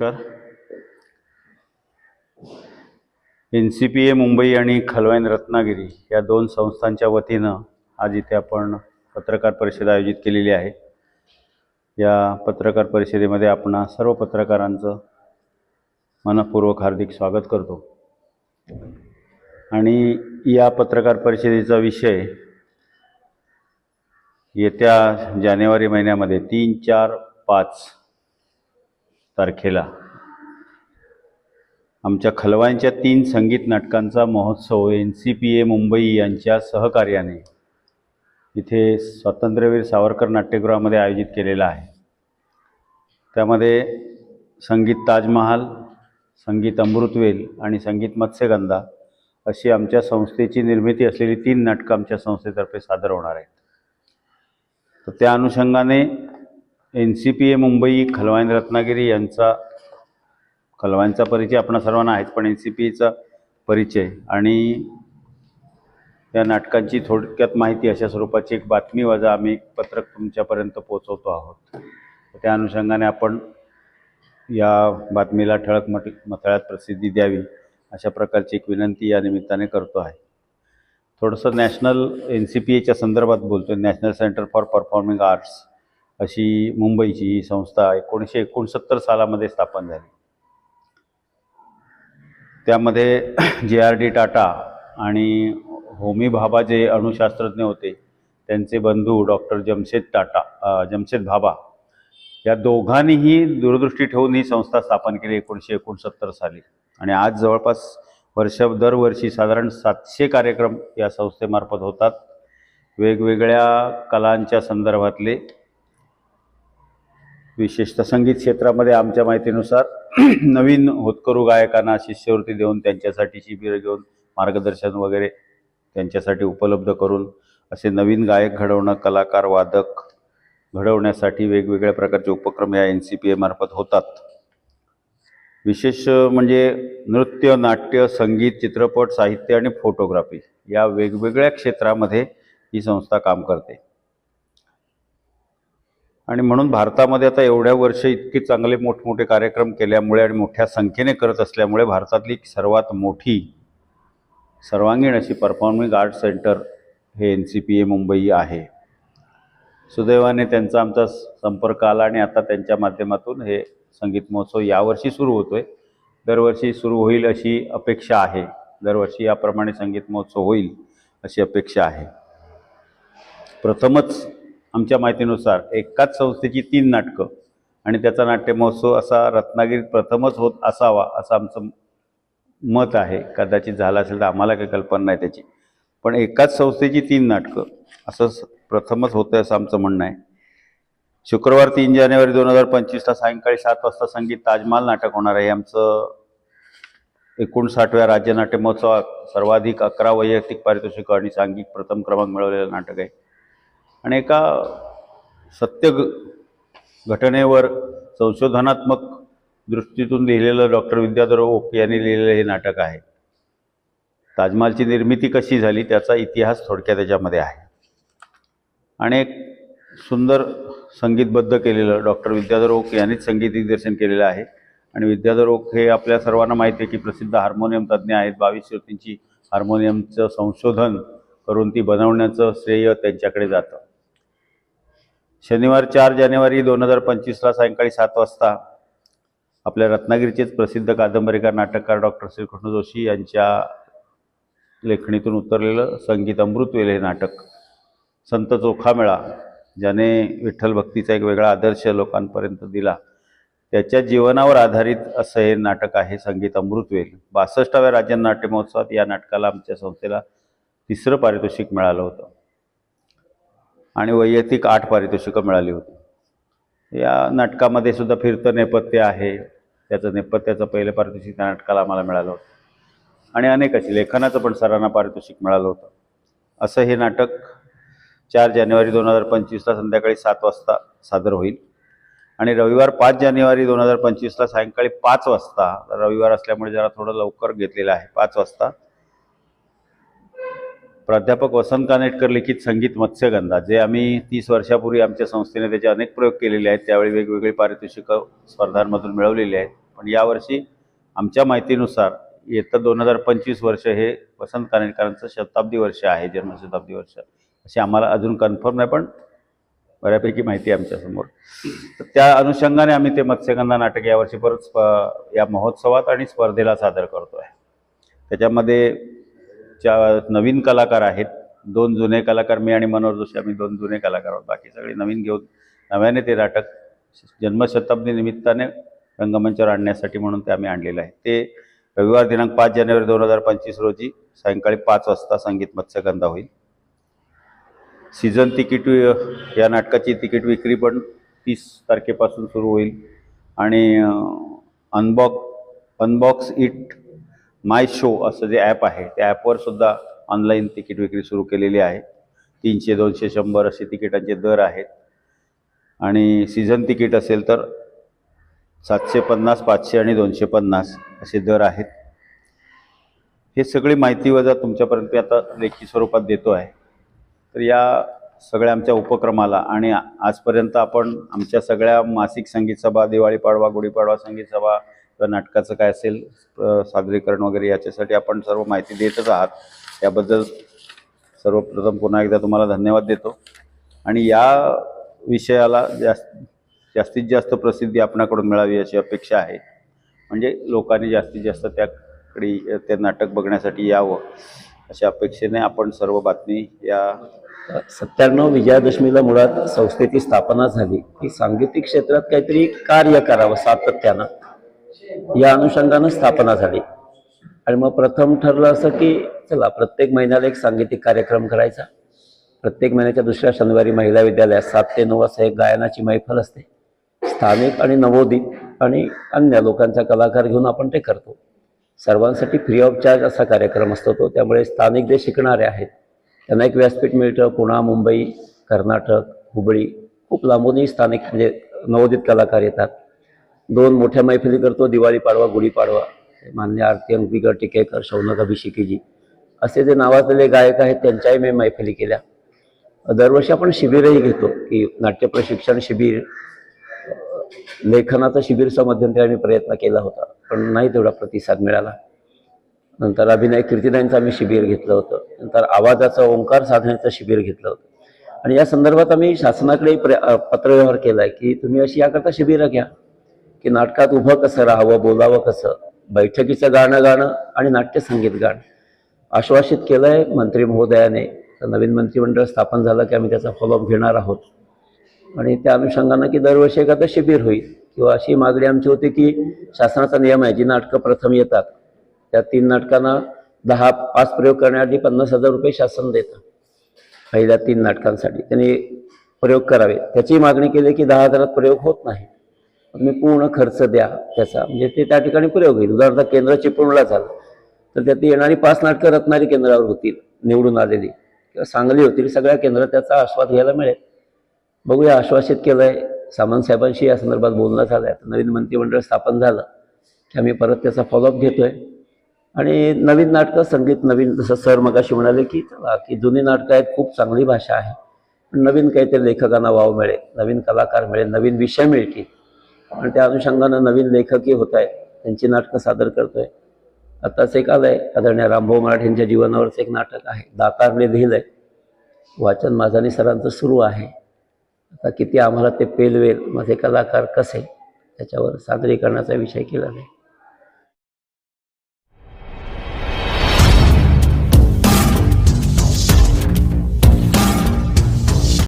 नमस्कार. N C P A Mumbai आणि खलवाईन रत्नागिरी या दोन संस्थांच्या वतीनं आज इथे आपण पत्रकार परिषद आयोजित केलेली आहे. या पत्रकार परिषदेमध्ये आपण सर्व पत्रकारांचं मनपूर्वक हार्दिक स्वागत करतो. आणि या पत्रकार परिषदेचा विषय येत्या जानेवारी महिन्यामध्ये तीन चार पाच तारखेला. आमच्या खलवांच्या तीन संगीत नाटकांचा महोत्सव N C P A Mumbai यांच्या सहकार्याने इथे स्वातंत्र्यवीर सावरकर नाट्यगृहामध्ये आयोजित केलेला आहे. त्यामध्ये संगीत ताजमहाल संगीत अमृतवेल आणि संगीत मत्स्यगंधा अशी आमच्या संस्थेची निर्मिती असलेली तीन नाटकं आमच्या संस्थेतर्फे सादर होणार आहेत. तर त्या अनुषंगाने N C P A Mumbai Khalvayan Ratnagiri यांचा खलवायनचा परिचय आपणा सर्वांना आहेच पण एन सी पी एचा परिचय आणि त्या नाटकांची थोडक्यात माहिती अशा स्वरूपाची एक बातमी वजा आम्ही एक पत्रक तुमच्यापर्यंत पोचवतो आहोत. त्या अनुषंगाने आपण या बातमीला ठळक मट मथळ्यात प्रसिद्धी द्यावी अशा प्रकारची एक विनंती या निमित्ताने करतो आहे. थोडंसं नॅशनल एन सी पी एच्या संदर्भात बोलतो आहे national centre for performing arts. अशी मुंबईची ही संस्था एकोणीसशे एकोणसत्तर सालामध्ये स्थापन झाली. त्यामध्ये जे आर डी टाटा आणि होमी भाभा जे अणुशास्त्रज्ञ होते त्यांचे बंधू डॉक्टर जमशेद टाटा जमशेद भाभा या दोघांनीही दूरदृष्टी ठेवून ही संस्था स्थापन केली एकोणीसशे एकोणसत्तर साली. आणि आज जवळपास वर्ष दरवर्षी साधारण सातशे कार्यक्रम या संस्थेमार्फत होतात. वेगवेगळ्या कलांच्या संदर्भातले विशेषतः संगीत क्षेत्रामध्ये आमच्या माहितीनुसार नवीन होतकरू गायकांना शिष्यवृत्ती देऊन त्यांच्यासाठी शिबिरं घेऊन मार्गदर्शन वगैरे त्यांच्यासाठी उपलब्ध करून असे नवीन गायक घडवणं कलाकार वादक घडवण्यासाठी वेगवेगळ्या प्रकारचे उपक्रम या एन सी पी एमार्फत होतात. विशेष म्हणजे नृत्य नाट्य संगीत चित्रपट साहित्य आणि फोटोग्राफी या वेगवेगळ्या क्षेत्रामध्ये ही संस्था काम करते. आणि म्हणून भारतामध्ये आता एवढ्या वर्ष इतके चांगले मोठमोठे कार्यक्रम केल्यामुळे आणि मोठ्या संख्येने करत असल्यामुळे भारतातली सर्वात मोठी सर्वांगीण अशी परफॉर्मिंग आर्ट सेंटर हे N C P A Mumbai आहे. सुदैवाने त्यांचा आमचा संपर्क आला आणि आता त्यांच्या माध्यमातून हे संगीत महोत्सव यावर्षी सुरू होतो आहे दरवर्षी सुरू होईल अशी अपेक्षा आहे. दरवर्षी याप्रमाणे संगीत महोत्सव होईल अशी अपेक्षा आहे. प्रथमच आमच्या माहितीनुसार एकाच संस्थेची तीन नाटकं आणि त्याचा नाट्य महोत्सव असा रत्नागिरीत प्रथमच होत असावा असं आमचं मत आहे. कदाचित झालं असेल तर आम्हाला काही कल्पना नाही त्याची. पण एकाच संस्थेची तीन नाटकं असं स- प्रथमच होतं असं आमचं म्हणणं आहे. शुक्रवार तीन जानेवारी दोन हजार पंचवीसला सायंकाळी सात वाजता संगीत ताजमहाल नाटक होणार आहे. आमचं एकोणसाठव्या राज्य नाट्य महोत्सवात सर्वाधिक अकरा वैयक्तिक पारितोषिकं आणि सांघिक प्रथम क्रमांक मिळवलेलं नाटक आहे. आणि एका सत्य घटनेवर संशोधनात्मक दृष्टीतून लिहिलेलं डॉक्टर विद्याधर ओक यांनी लिहिलेलं हे नाटक आहे. ताजमहालची निर्मिती कशी झाली त्याचा इतिहास थोडक्यात त्याच्यामध्ये आहे. आणि एक सुंदर संगीतबद्ध केलेलं डॉक्टर विद्याधर ओक यांनीच संगीत दिग्दर्शन केलेलं आहे. आणि विद्याधर ओक हे आपल्या सर्वांना माहिती आहे की प्रसिद्ध हार्मोनियम तज्ज्ञ आहेत. बावीस श्रुतींची हार्मोनियमचं संशोधन करून ती बनवण्याचं श्रेय त्यांच्याकडे जातं. शनिवार चार जानेवारी दोन हजार पंचवीसला सायंकाळी सात वाजता आपल्या रत्नागिरीचेच प्रसिद्ध कादंबरीकार नाटककार डॉक्टर श्रीकृष्ण जोशी यांच्या लेखणीतून उतरलेलं संगीत अमृतवेल हे नाटक संत चोखामेळा ज्याने विठ्ठल भक्तीचा एक वेगळा आदर्श लोकांपर्यंत दिला त्याच्या जीवनावर आधारित असं हे नाटक आहे संगीत अमृतवेल बासष्टाव्या राज्य नाट्य महोत्सवात या नाटकाला आमच्या संस्थेला तिसरं पारितोषिक मिळालं होतं. आणि वैयक्तिक आठ पारितोषिकं मिळाली होती. या नाटकामध्ये सुद्धा फिरतं नेपथ्य आहे. त्याचं नेपथ्याचं पहिलं पारितोषिक त्या नाटकाला आम्हाला मिळालं होतं. आणि अनेक अशी लेखनाचं पण सरांना पारितोषिक मिळालं होतं. असं हे नाटक चार जानेवारी दोन हजार पंचवीसला संध्याकाळी सात वाजता सादर होईल. आणि रविवार पाच जानेवारी दोन हजार पंचवीसला सायंकाळी पाच वाजता रविवार असल्यामुळे जरा थोडं लवकर घेतलेलं आहे. पाच वाजता प्राध्यापक वसंत कानेटकर लिखित संगीत मत्स्यगंधा जे आम्ही तीस वर्षापूर्वी आमच्या संस्थेने त्याचे अनेक प्रयोग केलेले आहेत त्यावेळी वेगवेगळी पारितोषिकं स्पर्धांमधून मिळवलेली आहेत. पण यावर्षी आमच्या माहितीनुसार येतं दोन हजार पंचवीस वर्ष हे वसंत कानेटकरांचं शताब्दी वर्ष आहे जन्मशताब्दी वर्ष. अशी आम्हाला अजून कन्फर्म नाही पण बऱ्यापैकी माहिती आहे आमच्यासमोर तर त्या अनुषंगाने आम्ही ते मत्स्यगंधा नाटक यावर्षी परत स्प या महोत्सवात आणि स्पर्धेला सादर करतो आहे त्याच्यामध्ये ज्या नवीन कलाकार आहेत दोन जुने कलाकार मी आणि मनोहर जोशी आम्ही दोन जुने कलाकार आहोत. बाकी सगळे नवीन घेऊन नव्याने ते नाटक जन्मशताब्दी निमित्ताने रंगमंचावर आणण्यासाठी म्हणून ते आम्ही आणलेलं आहे. ते रविवार दिनांक पाच जानेवारी दोन हजार पंचवीस रोजी सायंकाळी पाच वाजता संगीत मत्स्यगंधा होईल. सीझन तिकीट या नाटकाची तिकीट विक्री पण तीस तारखेपासून सुरू होईल. आणि unbox unbox it my show असं जे ॲप आहे त्या ॲपवर सुद्धा ऑनलाईन तिकीट विक्री सुरू केलेली आहे. तीनशे दोनशे शंभर असे तिकिटांचे दर आहेत. आणि सीझन तिकीट असेल तर सातशे पन्नास पाचशे आणि दोनशे पन्नास असे दर आहेत. हे सगळी माहिती वजा तुमच्यापर्यंत मी आता लेखी स्वरूपात देतो आहे. तर या सगळ्या आमच्या उपक्रमाला आणि आजपर्यंत आपण आमच्या सगळ्या मासिक संगीत सभा दिवाळी पाडवा गुढीपाडवा संगीत सभा किंवा नाटकाचं काय असेल सादरीकरण वगैरे याच्यासाठी आपण सर्व माहिती देतच आहात. त्याबद्दल सर्वप्रथम पुन्हा एकदा तुम्हाला धन्यवाद देतो. आणि या विषयाला जास्त जास्तीत जास्त प्रसिद्धी आपणाकडून मिळावी अशी अपेक्षा आहे. म्हणजे लोकांनी जास्तीत जास्त त्याकडे ते नाटक बघण्यासाठी यावं अशा अपेक्षेने आपण सर्व बातमी या सत्त्याण्णव विजयादशमीला मुळात संस्थेची स्थापना झाली. की सांगीतिक क्षेत्रात काहीतरी कार्य करावं सातत्यानं. या अनुषंगानं स्थापना झाली. आणि मग प्रथम ठरलं असं की चला प्रत्येक महिन्याला एक सांगीतिक कार्यक्रम करायचा. प्रत्येक महिन्याच्या दुसऱ्या शनिवारी महिला विद्यालयात सात ते नऊ वाजता एक गायनाची मैफल असते. स्थानिक आणि नवोदित आणि अन्य लोकांचा कलाकार घेऊन आपण ते करतो. सर्वांसाठी फ्री ऑफ चार्ज असा कार्यक्रम असतो तो. त्यामुळे स्थानिक जे शिकणारे आहेत त्यांना एक व्यासपीठ मिळतं. पुणा मुंबई कर्नाटक हुबळी खूप लांबूनही स्थानिक म्हणजे नवोदित कलाकार येतात. दोन मोठ्या मैफिली करतो दिवाळी पाडवा गुढीपाडवा मान्य आरती अंकिकर टिकेकर शौनक अभिषेकीजी. असे जे नावाजलेले गायक आहेत त्यांच्याही मी मैफिली केल्या. दरवर्षी आपण शिबिरही घेतो की नाट्य प्रशिक्षण शिबिर लेखनाचं शिबिरचा मध्यंतरी आम्ही प्रयत्न केला होता पण नाही तेवढा प्रतिसाद मिळाला. नंतर अभिनय कीर्तिदांचं आम्ही शिबिर घेतलं होतं नंतर आवाजाचं ओंकार साधण्याचं शिबिर घेतलं होतं. आणि या संदर्भात आम्ही शासनाकडे प्र पत्रव्यवहार केला आहे की तुम्ही अशी याकरता शिबिरं घ्या. की नाटकात उभं कसं राहावं बोलावं कसं? बैठकीचं गाणं गाणं आणि नाट्यसंगीत गाणं. आश्वासित केलं आहे मंत्री महोदयाने. तर नवीन मंत्रिमंडळ स्थापन झालं की आम्ही त्याचा फॉलोअप घेणार आहोत. आणि त्या अनुषंगानं की दरवर्षी एखादं शिबिर होईल. किंवा अशी मागणी आमची होती की शासनाचा नियम आहे जी नाटकं प्रथम येतात त्या तीन नाटकांना दहा पाच प्रयोग करण्याआधी पन्नास हजार रुपये शासन देतं. पहिल्या तीन नाटकांसाठी त्यांनी प्रयोग करावे. त्याची मागणी केली की दहा हजारात प्रयोग होत नाही. तुम्ही पूर्ण खर्च द्या त्याचा. म्हणजे ते त्या ठिकाणी प्रयोग होईल उदाहरणार्थ केंद्र चिपळूणला झालं तर त्यात येणारी पाच नाटकं रत्नारी केंद्रावर होतील निवडून आलेली. किंवा सांगली होतील सगळ्या केंद्रात त्याचा आस्वाद घ्यायला मिळेल. बघूया आश्वासित केलं आहे सामंतसाहेबांशी या संदर्भात बोलणं झालं आहे नवीन मंत्रिमंडळ स्थापन झालं की आम्ही परत त्याचा फॉलोअप घेतो आहे आणि नवीन नाटकं संगीत नवीन जसं सर मगाशी म्हणाले की चला की जुनी नाटकं आहेत खूप चांगली भाषा आहे. पण नवीन काहीतरी लेखकांना वाव मिळेल नवीन कलाकार मिळेल नवीन विषय मिळतील. आणि त्या अनुषंगानं नवीन लेखकही होत आहेत त्यांची नाटकं सादर करतोय. आताच एक आलंय आदरणीय रामभाऊ मराठेंच्या जीवनावरचं एक नाटक आहे दातारने आहे वाचन माझा आणि सरांचं सुरू आहे. आता किती आम्हाला ते पेलवेल माझे कलाकार कसे? त्याच्यावर सादरीकरणाचा विषय केला नाही.